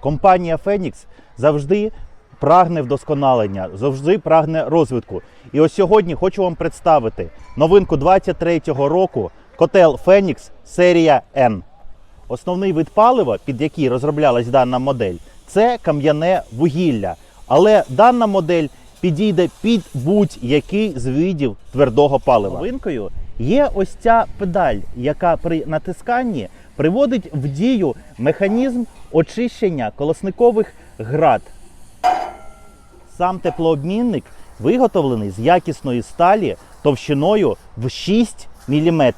Компанія Фенікс завжди прагне вдосконалення, завжди прагне розвитку. І ось сьогодні хочу вам представити новинку 23-го року котел Фенікс серія N. Основний вид палива, під який розроблялась дана модель, це кам'яне вугілля. Але дана модель підійде під будь-який з видів твердого палива. Новинкою є ось ця педаль, яка при натисканні приводить в дію механізм очищення колосникових град. Сам теплообмінник виготовлений з якісної сталі товщиною в 6 мм.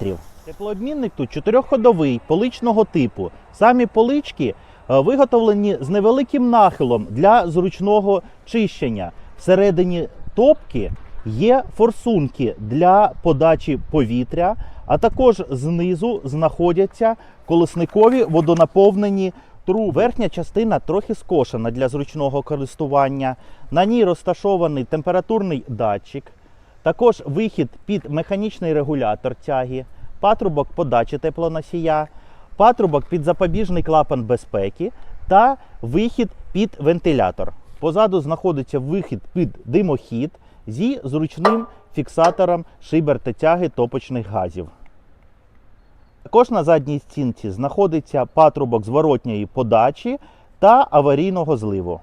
Теплообмінник тут чотирьохходовий, поличного типу. Самі полички е, виготовлені з невеликим нахилом для зручного чищення. Всередині топки є форсунки для подачі повітря, а також знизу знаходяться колесникові водонаповнені труби. Верхня частина трохи скошена для зручного користування. На ній розташований температурний датчик, також вихід під механічний регулятор тяги, патрубок подачі теплоносія, патрубок під запобіжний клапан безпеки та вихід під вентилятор. Позаду знаходиться вихід під димохід зі зручним фіксатором шибер тяги топочних газів. Також на задній стінці знаходиться патрубок зворотньої подачі та аварійного зливу.